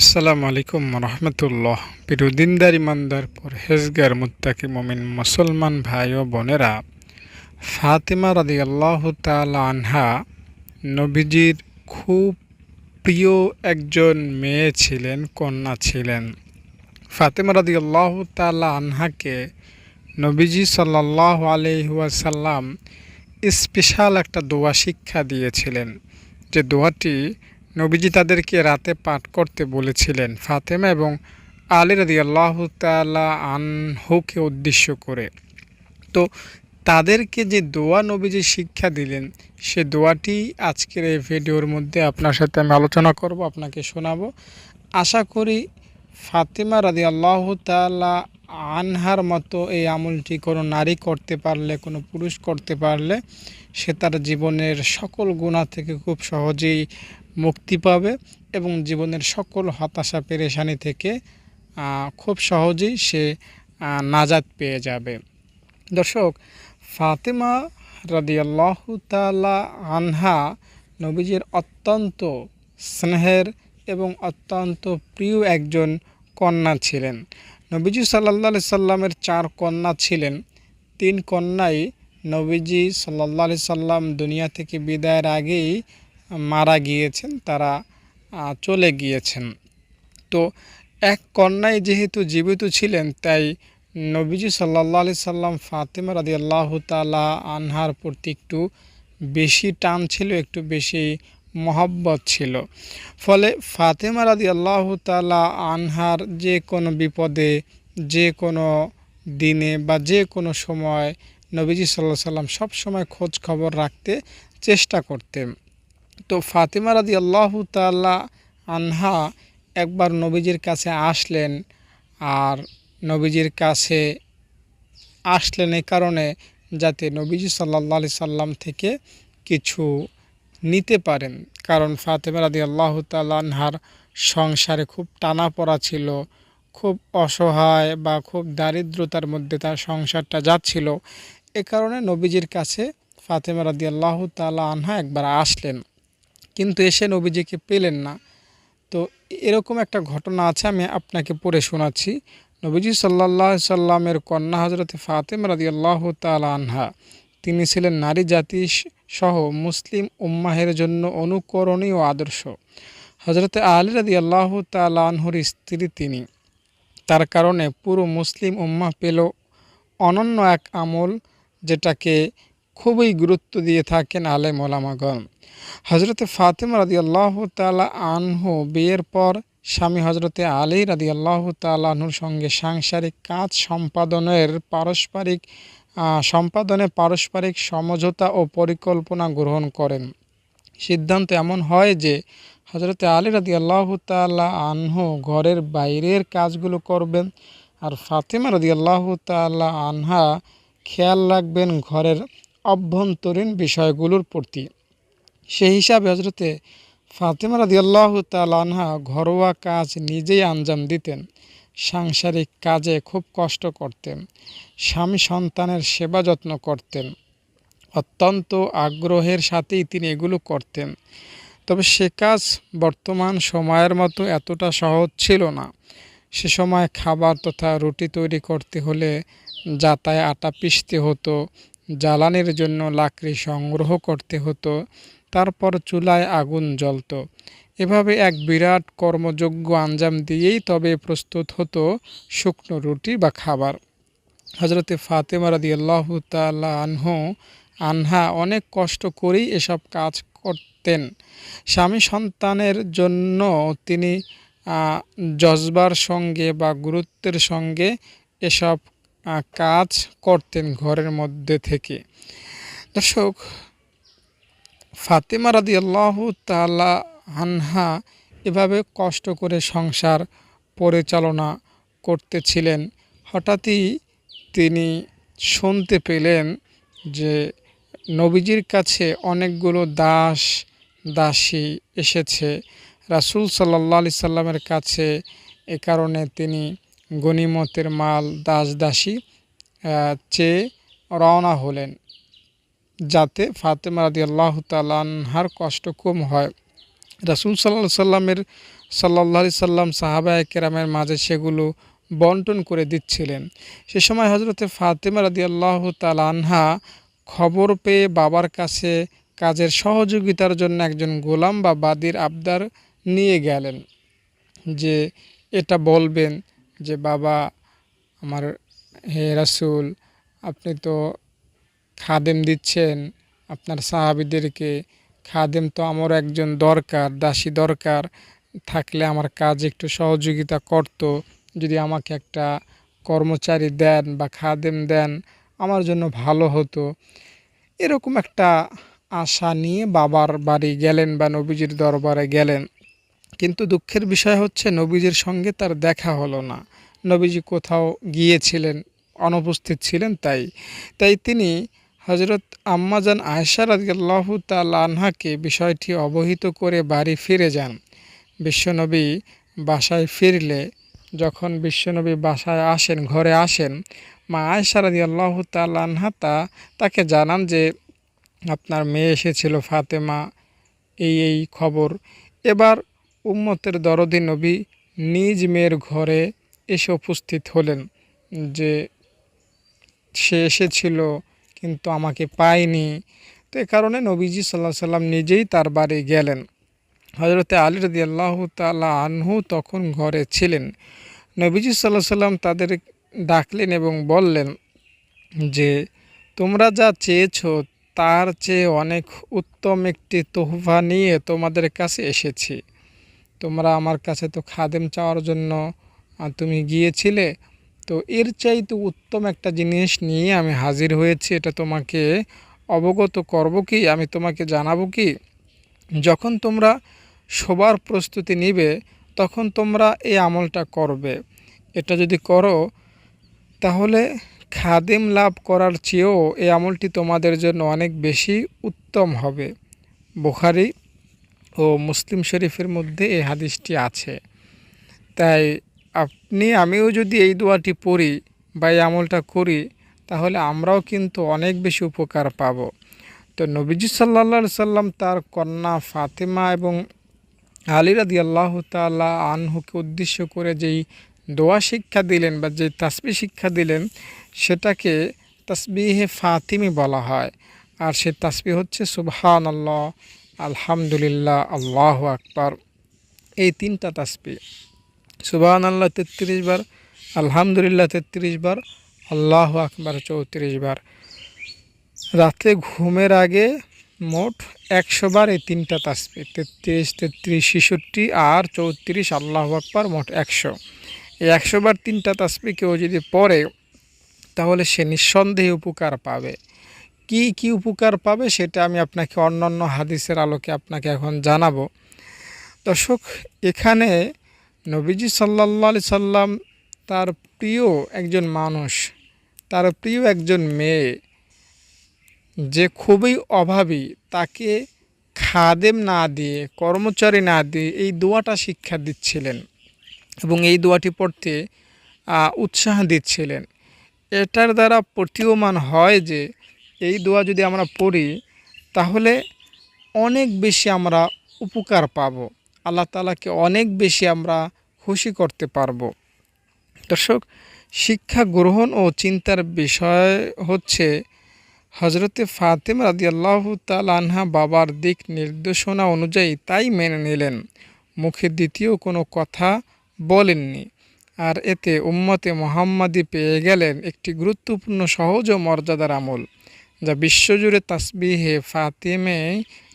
আসসালামু আলাইকুম রহমতুল্লাহ। বিরুদিনদার ইমানদার, পরহেজগার, মুত্তাকি মমিন, মুসলমান ভাই ও বোনেরা, ফাতেমা রাদি আল্লাহ আনহা নবীজির খুব প্রিয় একজন মেয়ে ছিলেন, কন্যা ছিলেন। ফাতেমা রাদি আল্লাহ তালা আনহাকে নবীজি সাল্লাহ আলহাসাল্লাম স্পেশাল একটা দোয়া শিক্ষা দিয়েছিলেন। যে দোয়াটি নবীজি তাদেরকে রাতে পাঠ করতে বলেছিলেন ফাতেমা এবং আলী রাদি আল্লাহ তালা আনহুকে উদ্দেশ্য করে। তো তাদেরকে যে দোয়া নবীজি শিক্ষা দিলেন, সে দোয়াটি আজকের এই ভিডিওর মধ্যে আপনার সাথে আমি আলোচনা করব, আপনাকে শোনাবো। আশা করি ফাতেমা রাদি আল্লাহ তালা আনহার মতো এই আমলটি কোনো নারী করতে পারলে, কোনো পুরুষ করতে পারলে, সে তার জীবনের সকল গুণা থেকে খুব সহজেই মুক্তি পাবে এবং জীবনের সকল হতাশা, পেরেশানি থেকে খুব সহজেই সে নাজাদ পেয়ে যাবে। দর্শক, ফাতেমা রাদিয়াল্লাহ তালা আনহা নবীজির অত্যন্ত স্নেহের এবং অত্যন্ত প্রিয় একজন কন্যা ছিলেন। নবীজি সাল্লা সাল্লামের চার কন্যা ছিলেন। তিন কন্যাই নবীজি সাল্লা সাল্লাম দুনিয়া থেকে বিদায়ের আগেই মারা গিয়েছেন, তারা চলে গিয়েছেন। তো এক কন্যাই যেহেতু জীবিত ছিলেন, তাই নবীজি সাল্লা আলি সাল্লাম ফাতেমা রাদি আল্লাহ তালা আনহার প্রতি একটু বেশি টান ছিল, একটু বেশি মহব্বত ছিল। ফলে ফাতেমা রাদি আল্লাহ তালা আনহার যে কোনো বিপদে, যে কোনো দিনে বা যে কোনো সময় নবীজি সাল্লাহ সাল্লাম সব সময় খোঁজ খবর রাখতে চেষ্টা করতেন। তো ফাতেমা রাদি আল্লাহ তাল্লাহ আনহা একবার নবীজির কাছে আসলেন আর নবীজির কাছে আসলেন এই কারণে যাতে নবীজি সাল্লা সাল্লাম থেকে কিছু নিতে পারেন। কারণ ফাতেমা রাদি আল্লাহ তাল্লাহার সংসারে খুব টানা পড়া ছিল, খুব অসহায় বা খুব দারিদ্রতার মধ্যে তার সংসারটা যাচ্ছিল। এ কারণে নবীজির কাছে ফাতেমা রাদি আল্লাহ তাল্লাহ আনহা একবার আসলেন। কিন্তু এসে নবীজিকে পেলেন না। তো এরকম একটা ঘটনা আছে, আমি আপনাকে পড়ে শোনাচ্ছি। নবীজি সাল্লাহ সাল্লামের কন্যা হজরত ফাতেম রাদি আল্লাহ তাল আনহা, তিনি ছিলেন নারী জাতি সহ মুসলিম উম্মাহের জন্য অনুকরণীয় আদর্শ। হজরত আলী রাদি আল্লাহ তাল আনহুর স্ত্রী তিনি। তার কারণে পুরো মুসলিম উম্মাহ পেল অনন্য এক আমল, যেটাকে খুবই গুরুত্ব দিয়ে থাকেন আলে মোলামাগণ হজরতে ফাতেমা রাদি আল্লাহ তালা আনহু বিয়ের পর স্বামী হজরতে আলী রাদি আল্লাহ তালাহুর সঙ্গে সাংসারিক কাজ সম্পাদনের পারস্পরিক সম্পাদনে পারস্পরিক সমঝোতা ও পরিকল্পনা গ্রহণ করেন। সিদ্ধান্ত এমন হয় যে হজরতে আলী রাদি আল্লাহ তাল্লাহ আনহু ঘরের বাইরের কাজগুলো করবেন আর ফাতেমা রাদি আল্লাহ তাল্লাহ আনহা খেয়াল রাখবেন ঘরের অভ্যন্তরীণ বিষয়গুলোর প্রতি। সেই হিসাবে হজরতে ফাতেমা রাদি আল্লাহ তালানহা ঘরোয়া কাজ নিজেই আঞ্জাম দিতেন, সাংসারিক কাজে খুব কষ্ট করতেন, স্বামী সন্তানের সেবা যত্ন করতেন, অত্যন্ত আগ্রহের সাথেই তিনি এগুলো করতেন। তবে সে কাজ বর্তমান সময়ের মতো এতটা সহজ ছিল না। সে সময় খাবার তথা রুটি তৈরি করতে হলে যাতায় আটা পিষতে হতো জ্বালানির জন্য লাকড়ি সংগ্রহ করতে হতো, তারপর চুলায় আগুন জ্বলত। এভাবে এক বিরাট কর্মযোগ্য আঞ্জাম দিয়েই তবে প্রস্তুত হতো শুকনো রুটি বা খাবার। হজরতে ফাতেমা রাদি আল্লাহ তাল্লাহ আনহা অনেক কষ্ট করেই এসব কাজ করতেন। স্বামী সন্তানের জন্য তিনি জজবার সঙ্গে বা গুরুত্বের সঙ্গে এসব কাজ করতেন ঘরের মধ্যে থেকে। দর্শক, ফাতেমা রাদি আল্লাহ তালা আনহা এভাবে কষ্ট করে সংসার পরিচালনা করতেছিলেন। হঠাৎই তিনি শুনতে পেলেন যে নবীজির কাছে অনেকগুলো দাস, দাসী এসেছে। রাসুল সাল্লা সাল্লামের কাছে এ কারণে তিনি গনিমতের মাল দাস দাসী চেয়ে রওনা হলেন যাতে ফাতেমা রাদি আল্লাহ তালানহার কষ্ট কম হয়। রাসুল সাল্লা সাল্লামের সাল্লাহ সাল্লাম সাহাবা কেরামের মাঝে সেগুলো বন্টন করে দিচ্ছিলেন। সে সময় হজরতে ফাতেমা রাদি আল্লাহ আনহা খবর পেয়ে বাবার কাছে কাজের সহযোগিতার জন্য একজন গোলাম বা বাদির আবদার নিয়ে গেলেন যে, এটা বলবেন যে বাবা, আমার হে রাসুল, আপনি তো খাদেম দিচ্ছেন আপনার সাহাবিদেরকে। খাদেম তো আমার একজন দরকার, দাসী দরকার। থাকলে আমার কাজ একটু সহযোগিতা করত, যদি আমাকে একটা কর্মচারী দেন বা খাদেম দেন, আমার জন্য ভালো হতো। এরকম একটা আশা নিয়ে বাবার বাড়ি গেলেন বা নবীজির দরবারে গেলেন। কিন্তু দুঃখের বিষয় হচ্ছে নবীজির সঙ্গে তার দেখা হলো না। নবীজি কোথাও গিয়েছিলেন, অনুপস্থিত ছিলেন তাই। তাই তিনি হজরত আম্মাজান আয়সা রাদিয়াল্লাহ তাল আনহাকে বিষয়টি অবহিত করে বাড়ি ফিরে যান। বিশ্বনবী বাসায় ফিরলে যখন বিশ্বনবী বাসায় আসেন, ঘরে আসেন, মা আয়সা রাদিয়াল্লাহ তাল আনহা তা, তাকে জানান যে, আপনার মেয়ে এসেছিল ফাতেমা, এই এই খবর। এবার উম্মতের দরদি নবী নিজ মেয়ের ঘরে এসে উপস্থিত হলেন যে সে এসেছিল, কিন্তু আমাকে পায়নি। তো এ কারণে নবীজি সাল্লাহ সাল্লাম নিজেই তার বাড়ি গেলেন। হজরতে আলী রদি আল্লাহ তাল্লাহ আনহু তখন ঘরে ছিলেন। নবীজি সাল্লাহ সাল্লাম তাদের ডাকলেন এবং বললেন যে, তোমরা যা চেয়েছো তার চেয়ে অনেক উত্তম একটি তোহফা নিয়ে তোমাদের কাছে এসেছি। তোমরা আমার কাছে তো খাদেম চাওয়ার জন্য তুমি গিয়েছিলে। তো এর চাইতে উত্তম একটা জিনিস নিয়ে আমি হাজির হয়েছি, এটা তোমাকে অবগত করব কি? আমি তোমাকে জানাব কি? যখন তোমরা সবার প্রস্তুতি নিবে, তখন তোমরা এই আমলটা করবে। এটা যদি করো, তাহলে খাদেম লাভ করার চেয়েও এই আমলটি তোমাদের জন্য অনেক বেশি উত্তম হবে। বুখারি ও মুসলিম শরীফের মধ্যে এই হাদিসটি আছে। তাই আপনি, আমিও যদি এই দোয়াটি পড়ি বা এই আমলটা করি, তাহলে আমরাও কিন্তু অনেক বেশি উপকার পাব। তো নবীজি সাল্লা সাল্লাম তার কন্যা ফাতেমা এবং আলী রাদি আল্লাহ তাল্লাহ আনহুকে উদ্দেশ্য করে যেই দোয়া শিক্ষা দিলেন বা যে তাসবি শিক্ষা দিলেন, সেটাকে তাসবিহে ফাতিমি বলা হয়। আর সে তাসবি হচ্ছে সুবহান আল্লাহ আলহামদুলিল্লাহ, আল্লাহ আকবার। এই তিনটা তাসবি। সুবাহান আল্লাহ তেত্রিশ বার, আলহামদুলিল্লাহ, তেত্রিশ বার, আল্লাহ আকবার, চৌত্রিশ বার। রাতে ঘুমের আগে মোট একশো বার এই তিনটা তাসবি। তেত্রিশ তেত্রিশ, ছেষট্টি আর চৌত্রিশ, আল্লাহ আকবার, মোট একশো। এই একশো বার তিনটা তাসবি কেউ যদি পড়ে, তাহলে সে নিঃসন্দেহে উপকার পাবে। কি কি উপকার পাবে সেটা আমি আপনাকে অন্যান্য হাদিসের আলোকে আপনাকে এখন জানাব। দর্শক, এখানে নবীজি সাল্লা সাল্লাম তার প্রিয় একজন মানুষ, তার প্রিয় একজন মেয়ে, যে খুবই অভাবী, তাকে খাদেম না দিয়ে, কর্মচারী না দিয়ে এই দোয়াটা শিক্ষা দিচ্ছিলেন এবং এই দোয়াটি পড়তে উৎসাহ দিচ্ছিলেন। এটার দ্বারা প্রতীয়মান হয় যে এই দোয়া যদি আমরা পড়ি, তাহলে অনেক বেশি আমরা উপকার পাব। আল্লাহ তালাকে অনেক বেশি আমরা খুশি করতে পারব। দর্শক, শিক্ষা গ্রহণ ও চিন্তার বিষয় হচ্ছে হজরতে ফাতেম রাদি আল্লাহ আনহা বাবার দিক নির্দেশনা অনুযায়ী তাই মেনে নিলেন। মুখে দ্বিতীয় কোনো কথা বলেননি। আর এতে উম্মতে মোহাম্মদী পেয়ে গেলেন একটি গুরুত্বপূর্ণ সহজ ও মর্যাদার আমল। যা বিশ্বজুড়ে তাসবিহে ফাতেমে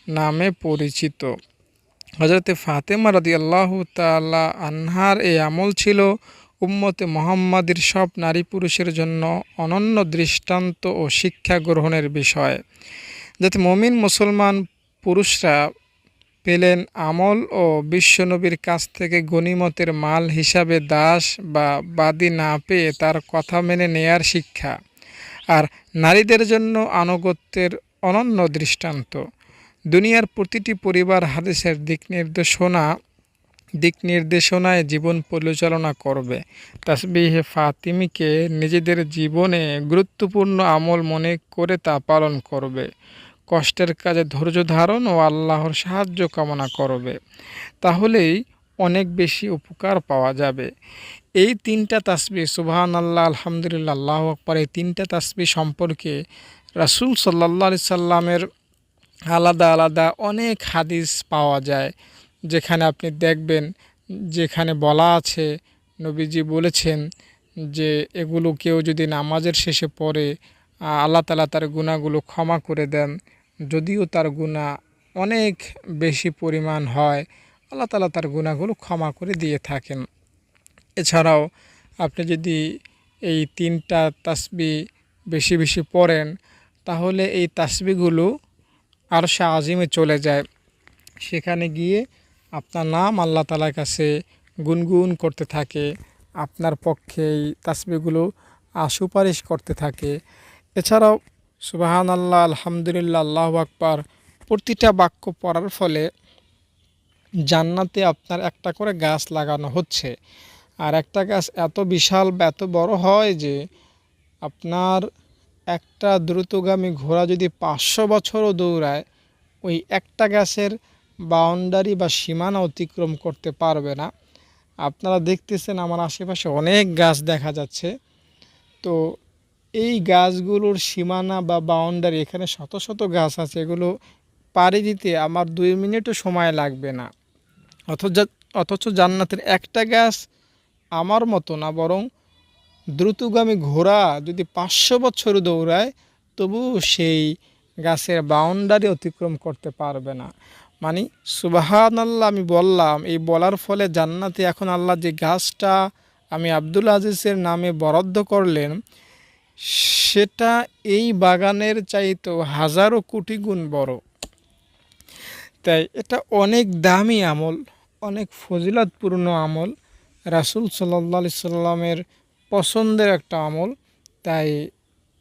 নামে পরিচিত। হজরতে ফাতেমা রাদি আল্লাহ তাল্লাহ আনহার এই আমল ছিল উম্মতে মোহাম্মদের সব নারী পুরুষের জন্য অনন্য দৃষ্টান্ত ও শিক্ষা গ্রহণের বিষয়। যাতে মমিন মুসলমান পুরুষরা পেলেন আমল ও বিশ্বনবীর কাছ থেকে গণিমতের মাল হিসাবে দাস বা বাদী না পেয়ে তার কথা মেনে নেয়ার শিক্ষা। আর নারীদের জন্য আনুগত্যের অনন্য দৃষ্টান্ত। দুনিয়ার প্রতিটি পরিবার হাদিসের দিক নির্দেশনা, দিক নির্দেশনায় জীবন পরিচালনা করবে। তাসবিহে ফাতিমিকে নিজেদের জীবনে গুরুত্বপূর্ণ আমল মনে করে তা পালন করবে। কষ্টের কাজে ধৈর্য ধারণ ও আল্লাহর সাহায্য কামনা করবে। তাহলেই অনেক বেশি উপকার পাওয়া যাবে। এই তিনটা তাসবি সুবাহান আল্লাহ আলহামদুলিল্লাহ, আল্লাহ আকবর, এই তিনটা তাসবি সম্পর্কে রাসুল সাল্লাহ আলি সাল্লামের আলাদা আলাদা অনেক হাদিস পাওয়া যায়, যেখানে আপনি দেখবেন, যেখানে বলা আছে, নবীজি বলেছেন যে এগুলো কেউ যদি নামাজের শেষে পড়ে, আল্লাহ তালা তার গুণাগুলো ক্ষমা করে দেন, যদিও তার গুণা অনেক বেশি পরিমাণ হয়, আল্লাহ তালা তার গুণাগুলো ক্ষমা করে দিয়ে থাকেন। এছাড়াও আপনি যদি এই তিনটা তাসবি বেশি বেশি পড়েন, তাহলে এই তাসবিগুলো আর সে আজিমে চলে যায়। সেখানে গিয়ে আপনার নাম আল্লাহ তালার কাছে গুনগুন করতে থাকে, আপনার পক্ষে এই তাসবিগুলো সুপারিশ করতে থাকে। এছাড়াও সুবাহান আল্লাহ আলহামদুলিল্লাহ, আল্লাহ আকবার প্রতিটা বাক্য পড়ার ফলে জান্নাতে আপনার একটা করে গাছ লাগানো হচ্ছে। আর একটা গাছ এত বিশাল বা এত বড় হয় যে আপনার একটা দ্রুতগামী ঘোড়া যদি পাঁচশো বছরও দৌড়ায়, ওই একটা গাছের বাউন্ডারি বা সীমানা অতিক্রম করতে পারবে না। আপনারা দেখতেছেন আমার আশেপাশে অনেক গাছ দেখা যাচ্ছে। তো এই গাছগুলোর সীমানা বা বাউন্ডারি, এখানে শত শত গাছ আছে, এগুলো পাড়ি দিতে আমার দুই মিনিটও সময় লাগবে না। অথচ অথচ জান্নাতের একটা গাছ আমার মতো না, বরং দ্রুতগামী ঘোড়া যদি পাঁচশো বছর দৌড়ায়, তবু সেই গাছের বাউন্ডারি অতিক্রম করতে পারবে না। মানে সুবাহান আল্লাহ আমি বললাম, এই বলার ফলে জান্নাতে এখন আল্লাহ যে গাছটা আমি আব্দুল আজিজের নামে বরাদ্দ করলেন, সেটা এই বাগানের চাইতো হাজারো কোটি গুণ বড়। তাই এটা অনেক দামি আমল, অনেক ফজিলাতপূর্ণ আমল রাসুল সাল্লা সাল্লামের পছন্দের একটা আমল। তাই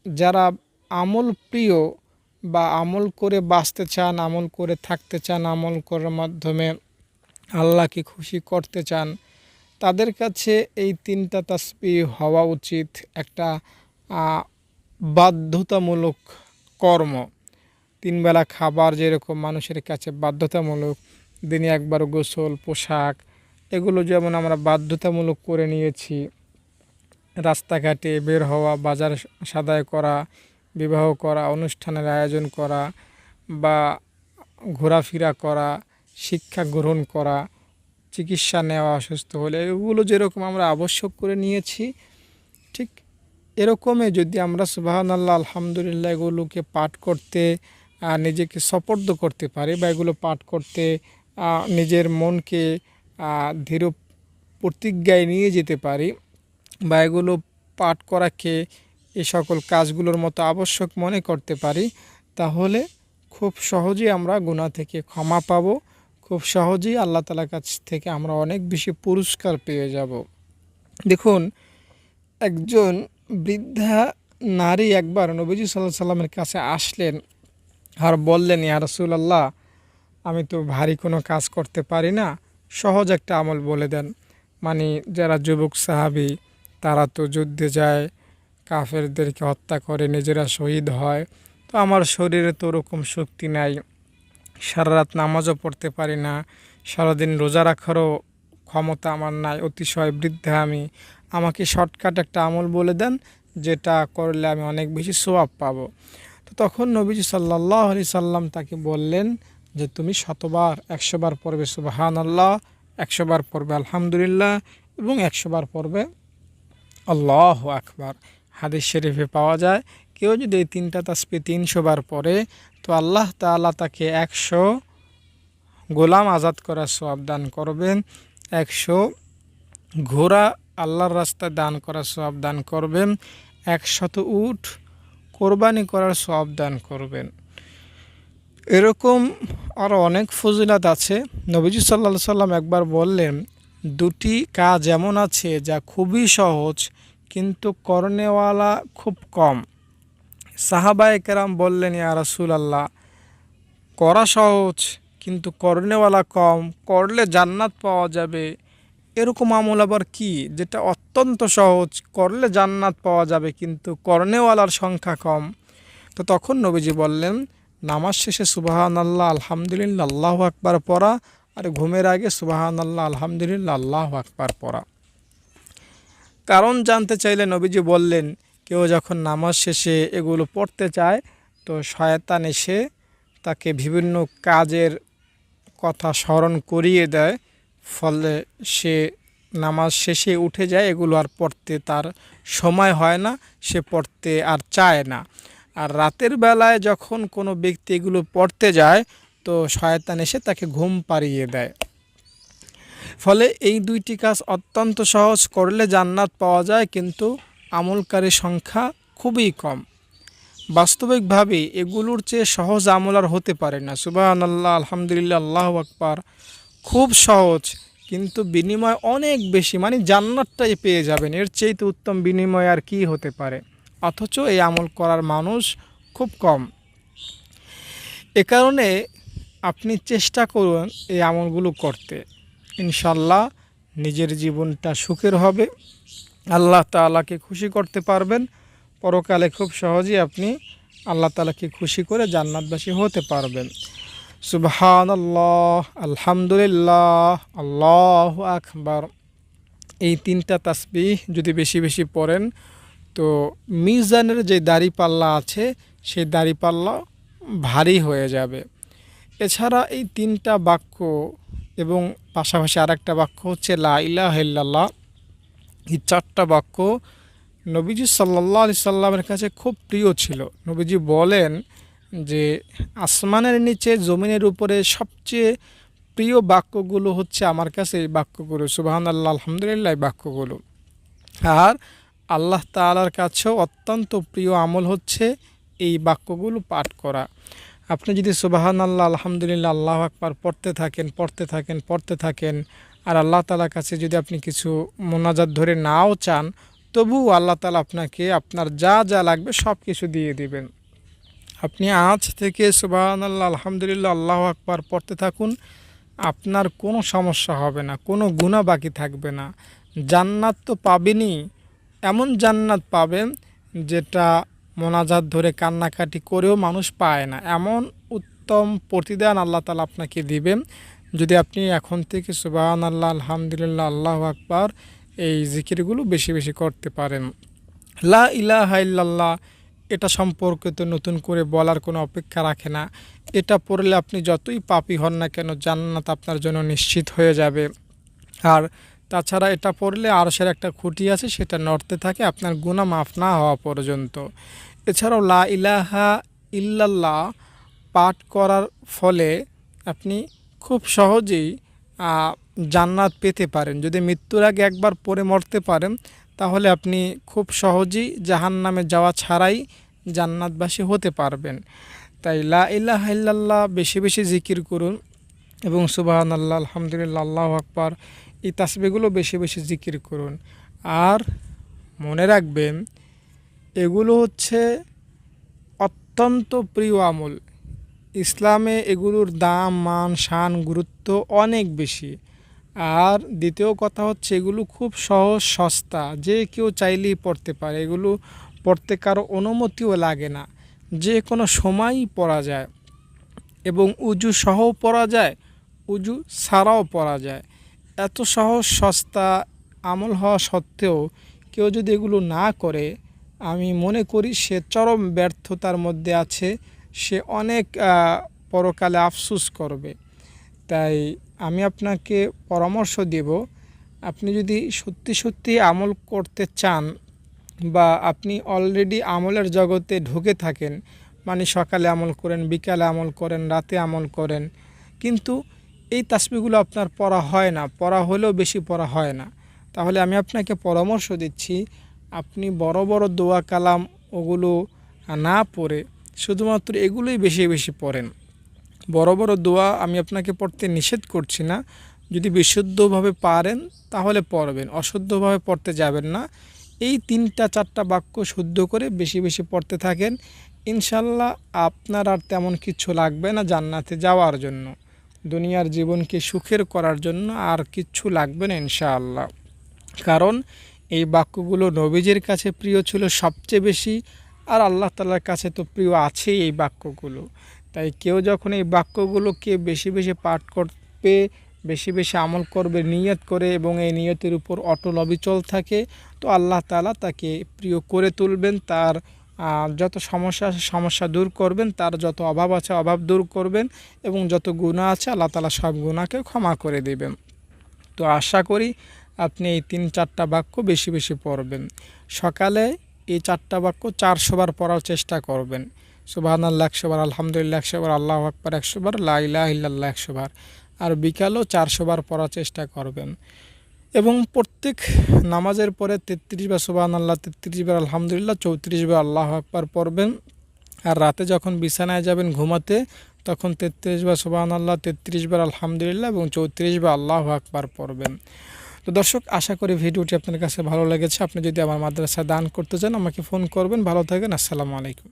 যারা আমল প্রিয় বা আমল করে বাঁচতে চান, আমল করে থাকতে চান, আমল করার মাধ্যমে আল্লাহকে খুশি করতে চান, তাদের কাছে এই তিনটা তাসবি হওয়া উচিত। একটা বাধ্যতামূলক কর্ম। তিনবেলা খাবার যেরকম মানুষের কাছে বাধ্যতামূলক, দিনে একবার গোসল, পোশাক এগুলো যেমন আমরা বাধ্যতামূলক করে নিয়েছি, রাস্তাঘাটে বের হওয়া, বাজার সাদায় করা, বিবাহ করা, অনুষ্ঠানের আয়োজন করা বা ঘোরাফেরা করা, শিক্ষা গ্রহণ করা, চিকিৎসা নেওয়া, অসুস্থ হলে এগুলো যেরকম আমরা আবশ্যক করে নিয়েছি, ঠিক এরকমই যদি আমরা সুবাহান আল্লাহ আলহামদুলিল্লাহ এগুলোকে পাঠ করতে নিজেকে সপর্দ করতে পারি বা এগুলো পাঠ করতে নিজের মনকে ধীর প্রতিজ্ঞায় নিয়ে যেতে পারি বা এগুলো পাঠ করাকে এ সকল কাজগুলোর মতো আবশ্যক মনে করতে পারি, তাহলে খুব সহজেই আমরা গুণা থেকে ক্ষমা পাব, খুব সহজেই আল্লাহ তালার কাছ থেকে আমরা অনেক বেশি পুরস্কার পেয়ে যাব। দেখুন, একজন বৃদ্ধা নারী একবার নবীজি সাল্লাহ সাল্লামের কাছে আসলেন, আর বললেন, ইয়া রসুলাল্লাহ, আমি তো ভারী কোনো কাজ করতে পারি না সহজ একটা আমল বলে দেন। মানে যারা যুবক সাহাবি, তারা তো যুদ্ধে যায়, কাফেরদেরকে হত্যা করে নিজেরা শহীদ হয়। তো আমার শরীরে তো ওরকম শক্তি নাই। সারা রাত নামাজও পড়তে পারি না। সারাদিন রোজা রাখারও ক্ষমতা আমার নাই, অতিশয় বৃদ্ধা আমি। আমাকে শর্টকাট একটা আমল বলে দেন, যেটা করলে আমি অনেক বেশি সোয়াব পাবো। তো তখন নবীজি সাল্লাহ আলি সাল্লাম তাকে বললেন যে তুমি শতবার, একশোবার পড়বে সুবাহান আল্লাহ একশোবার পড়বে আলহামদুলিল্লাহ এবং একশোবার পড়বে আল্লাহ আকবার। হাদিস শরীফে পাওয়া যায়, কেউ যদি এই তিনটা তাসপি তিনশো বার পরে তো আল্লাহ তালা তাকে একশো গোলাম আজাদ করার সব দান করবেন, একশো ঘোড়া আল্লাহর রাস্তায় দান করার সব দান করবেন, একশত উঠ কোরবানি করার সব দান করবেন। এরকম আরও অনেক ফজিলাত আছে। নবীজি সাল্লা সাল্লাম একবার বললেন, দুটি কাজ এমন আছে যা খুবই সহজ, কিন্তু করণেওয়ালা খুব কম। সাহাবায় কেরাম বললেন, ইয়া রাসুল আল্লাহ করা সহজ, কিন্তু করণেওয়ালা কম। করলে জান্নাত পাওয়া যাবে। এরকম আমল আবার কি? যেটা অত্যন্ত সহজ, করলে জান্নাত পাওয়া যাবে, কিন্তু করণেওয়ালার সংখ্যা কম। তো তখন নবীজি বললেন নামাজ শেষে সুবাহান আল্লাহ আলহামদুলিল্লাহ, আল্লাহ আকবার পড়া আর ঘুমের আগে সুবাহান আল্লাহ আলহামদুলিল্লাহ, আল্লাহ আকবার পড়া। কারণ জানতে চাইলে নবীজি বললেন, কেউ যখন নামাজ শেষে এগুলো পড়তে চায়, তো শয়তান এসে তাকে বিভিন্ন কাজের কথা স্মরণ করিয়ে দেয়, ফলে সে নামাজ শেষে উঠে যায়, এগুলো আর পড়তে তার সময় হয় না, সে পড়তে আর চায় না। আর রাতের বেলায় যখন কোনো ব্যক্তি এগুলো পড়তে যায়, তো শয়তান এসে তাকে ঘুম পাড়িয়ে দেয়। ফলে এই দুইটি কাজ অত্যন্ত সহজ করলে জান্নাত পাওয়া যায়, কিন্তু আমলকারীর সংখ্যা খুবই কম। বাস্তবিকভাবে এগুলোর চেয়ে সহজ আমল আর হতে পারে না। সুবাহান আল্লাহ আলহামদুলিল্লাহ, আল্লাহ আকবার। খুব সহজ, কিন্তু বিনিময় অনেক বেশি। মানে জান্নাতটাই পেয়ে যাবেন। এর চেয়ে তো উত্তম বিনিময় আর কি হতে পারে? অথচ এই আমল করার মানুষ খুব কম। এ কারণে আপনি চেষ্টা করুন এই আমলগুলো করতে। ইনশাল্লাহ নিজের জীবনটা সুখের হবে। আল্লাহ তাআলাকে খুশি করতে পারবেন। পরকালে খুব সহজেই আপনি আল্লাহ তাআলাকে খুশি করে জান্নাতবাসী হতে পারবেন। সুবহান আল্লাহ আলহামদুলিল্লাহ, আল্লাহ আকবার। এই তিনটা তাসবিহ যদি বেশি বেশি পড়েন তো মিজানের যে দাড়িপাল্লা আছে, সেই দাড়িপাল্লা ভারী হয়ে যাবে। এছাড়া এই তিনটা বাক্য এবং পাশাপাশি আরেকটা বাক্য হচ্ছে, লা ইলাহা ইল্লাল্লাহ। এই চারটা বাক্য নবীজি সাল্লাহ আলি সাল্লামের কাছে খুব প্রিয় ছিল। নবীজি বলেন যে, আসমানের নিচে জমিনের উপরে সবচেয়ে প্রিয় বাক্যগুলো হচ্ছে আমার কাছে এই বাক্যগুলো। সুবাহান আল্লাহ আলহামদুলিল্লাহ, এই বাক্যগুলো। আর আল্লাহ তালার কাছেও অত্যন্ত প্রিয় আমল হচ্ছে এই বাক্যগুলো পাঠ করা। আপনি যদি সুবাহান আল্লাহ আলহামদুলিল্লাহ, আল্লাহ আকবার পড়তে থাকেন পড়তে থাকেন পড়তে থাকেন আর আল্লাহ তালার কাছে যদি আপনি কিছু মোনাজাত ধরে নাও চান, তবুও আল্লাহ তালা আপনাকে আপনার যা যা লাগবে সব কিছু দিয়ে দিবেন। আপনি আজ থেকে সুবাহান আল্লাহ আলহামদুলিল্লাহ, আল্লাহ আকবার পড়তে থাকুন, আপনার কোনো সমস্যা হবে না, কোনো গুণা বাকি থাকবে না। জান্নাত তো পাবেনই এমন জান্নাত পাবেন যেটা মোনাজাত ধরে কান্নাকাটি করেও মানুষ পায় না। এমন উত্তম প্রতিদান আল্লাহ তালা আপনাকে দিবেন। যদি আপনি এখন থেকে সুবাহান আল্লাহ আলহামদুলিল্লাহ, আল্লাহ আকবার এই জিকিরগুলো বেশি বেশি করতে পারেন। লা ইলাহা ইল্লাল্লাহ, এটা সম্পর্কে তো নতুন করে বলার কোনো অপেক্ষা রাখে না। এটা পড়লে আপনি যতই পাপি হন না কেন, জান্নাত আপনার জন্য নিশ্চিত হয়ে যাবে। আর তাছাড়া এটা পড়লে আরশের একটা খুঁটি আছে, সেটা নড়তে থাকে, আপনার গুণা মাফ না হওয়া পর্যন্ত। এছাড়াও লা ইলাহা ইল্লাল্লাহ পাঠ করার ফলে আপনি খুব সহজেই জান্নাত পেতে পারেন। যদি মৃত্যুর আগে একবার পড়ে মরতে পারেন, তাহলে আপনি খুব সহজেই জাহান নামে যাওয়া ছাড়াই জান্নাতবাসী হতে পারবেন। তাই লা ইলাহা ইল্লাল্লাহ বেশি বেশি জিকির করুন এবং সুবাহান আল্লাহ আলহামদুলিল্লাহ, আল্লাহ আকবার। এই তাসবিগুলো বেশি বেশি জিকির করুন। আর মনে রাখবেন, এগুলো হচ্ছে অত্যন্ত প্রিয় আমল। ইসলামে এগুলোর দাম, মান, শান, গুরুত্ব অনেক বেশি। আর দ্বিতীয় কথা হচ্ছে, এগুলো খুব সহজ, সস্তা, যে কেউ চাইলেই পড়তে পারে। এগুলো পড়তে কারও অনুমতিও লাগে না। যে কোনো সময়ই পড়া যায় এবং উজু সহ পড়া যায়, উজু ছাড়াও পড়া যায়। এত সহজ, সস্তা আমল হওয়া সত্ত্বেও কেউ যদি এগুলো না করে, আমি মনে করি সে চরম ব্যর্থতার মধ্যে আছে, সে অনেক পরকালে আফসুস করবে। তাই আমি আপনাকে পরামর্শ দেব, আপনি যদি সত্যি সত্যি আমল করতে চান বা আপনি অলরেডি আমলের জগতে ঢুকে থাকেন মানে সকালে আমল করেন, বিকালে আমল করেন, রাতে আমল করেন, কিন্তু এই তাসবিগুলো আপনার পড়া হয় না, পড়া হলেও বেশি পড়া হয় না। তাহলে আমি আপনাকে পরামর্শ দিচ্ছি, আপনি বড় বড় দোয়া কালাম ওগুলো না পড়ে, শুধুমাত্র এগুলোই বেশি বেশি পড়েন। বড় বড় দোয়া আমি আপনাকে পড়তে নিষেধ করছি না, যদি বিশুদ্ধভাবে পারেন তাহলে পড়বেন, অশুদ্ধভাবে পড়তে যাবেন না। এই তিনটা চারটা বাক্য শুদ্ধ করে বেশি বেশি পড়তে থাকেন, ইনশাল্লাহ আপনার আর তেমন কিছু লাগবে না জান্নাতে যাওয়ার জন্য। দুনিয়ার জীবনকে সুখের করার জন্য আর কিচ্ছু লাগবে না ইনশাআল্লাহ। কারণ এই বাক্যগুলো নবীজির কাছে প্রিয় ছিল সবচেয়ে বেশি, আর আল্লাহ তালার কাছে তো প্রিয় আছেই এই বাক্যগুলো। তাই কেউ যখন এই বাক্যগুলোকে বেশি বেশি পাঠ করবে, বেশি বেশি আমল করবে, নিয়ত করে এবং এই নিয়তের উপর অটল অবিচল থাকে, তো আল্লাহ তালা তাকে প্রিয় করে তুলবেন, তার যত সমস্যা আছে, সমস্যা দূর করবেন, তার যত অভাব আছে, অভাব দূর করবেন এবং যত গুণা আছে, আল্লাহ তালা সব গুণাকে ক্ষমা করে দেবেন। তো আশা করি আপনি এই তিন চারটা বাক্য বেশি বেশি পড়বেন। সকালে এই চারটা বাক্য চারশো বার পড়ার চেষ্টা করবেন। সুবাহান আল্লাহ একশো বার, আলহামদুলিল্লাহ একশোবার আল্লাহ আকবর একশো বার লাইলাহ ইল্লাল্লাহ একশো বার। আর বিকালও চারশো বার পড়ার চেষ্টা করবেন। এবং প্রত্যেক নামাজের পরে তেত্রিশ বার সুবাহান আল্লাহ তেত্রিশ বার আলহামদুলিল্লাহ, চৌত্রিশ বার আল্লাহ আকবর পড়বেন। আর রাতে যখন বিছানায় যাবেন ঘুমাতে, তখন তেত্রিশ বার সুবাহান আল্লাহ তেত্রিশ বার আলহামদুলিল্লাহ এবং চৌত্রিশ বার আল্লাহ আকবার পড়বেন। তো দর্শক, আশা করি ভিডিওটি আপনার কাছে ভালো লেগেছে। আপনি যদি আমার মাদ্রাসায় দান করতে চান, আমাকে ফোন করবেন। ভালো থাকেন। আসসালামু আলাইকুম।